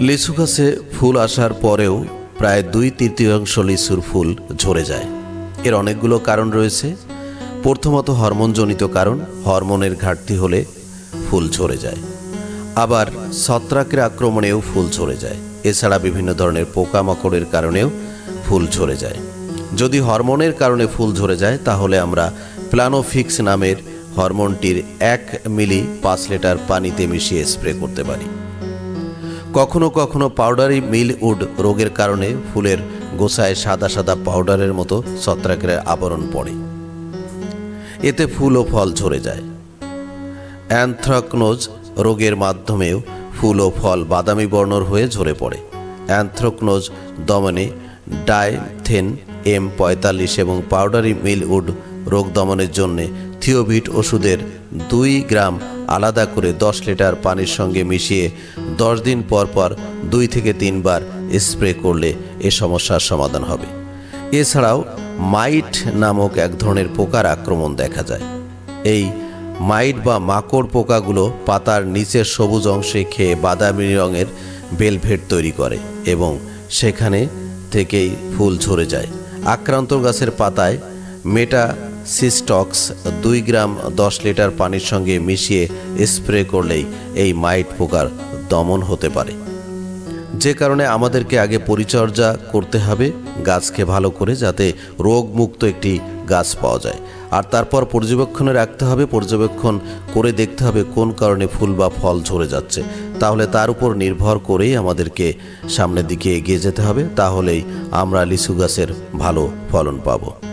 লিচু গাছে ফুল আসার পরেও প্রায় দুই তৃতীয়াংশ লিচুর ফুল ঝরে যায়। এর অনেকগুলো কারণ রয়েছে। প্রথমত হরমোনজনিত কারণ, হরমোনের ঘাটতি হলে ফুল ঝরে যায়। আবার ছত্রাকের আক্রমণেও ফুল ঝরে যায়। এছাড়া বিভিন্ন ধরনের পোকামাকড়ের কারণেও ফুল ঝরে যায়। যদি হরমোনের কারণে ফুল ঝরে যায়, তাহলে আমরা প্লানোফিক্স নামের হরমোনটির এক মিলি পাঁচ লিটার পানিতে মিশিয়ে স্প্রে করতে পারি। কখনো কখনো পাউডারি মিল উড রোগের কারণে ফুলের গোছায় সাদা সাদা পাউডারের মতো ছত্রাকের আবরণ পড়ে। এতে ফুল ও ফল ঝরে যায়। অ্যানথ্রাকনোজ রোগের মাধ্যমেও ফুল ও ফল বাদামি বর্ণর হয়ে ঝরে পড়ে। অ্যানথ্রাকনোজ দমনে ডাইথেন এম, পঁয়তাল্লিশ এবং পাউডারি মিল উড রোগ দমনের জন্যে থিওভিট ওষুধের দুই গ্রাম আলাদা করে দশ লিটার পানির সঙ্গে মিশিয়ে দশ দিন পর পর দুই থেকে তিনবার স্প্রে করলে এ সমস্যার সমাধান হবে। এছাড়াও মাইট নামক এক ধরনের পোকার আক্রমণ দেখা যায়। এই মাইট বা মাকড় পোকাগুলো পাতার নিচের সবুজ অংশে খেয়ে বাদামি রঙের বেলভেট তৈরি করে এবং সেখানে থেকেই ফুল ঝরে যায়। আক্রান্ত গাছের পাতায় মেটা সিস্টক্স দুই গ্রাম দশ লিটার পানির সঙ্গে মিশিয়ে স্প্রে করলেই এই মাইট পোকার দমন হতে পারে। যে কারণে আমাদেরকে আগে পরিচর্যা করতে হবে, গাছকে ভালো করে যাতে রোগমুক্ত একটি গাছ পাওয়া যায়। আর তারপর পর্যবেক্ষণে রাখতে হবে, পর্যবেক্ষণ করে দেখতে হবে কোন কারণে ফুল বা ফল ঝরে যাচ্ছে। তাহলে তার উপর নির্ভর করেই আমাদেরকে সামনের দিকে এগিয়ে যেতে হবে। তাহলেই আমরা লিচু গাছের ভালো ফলন পাবো।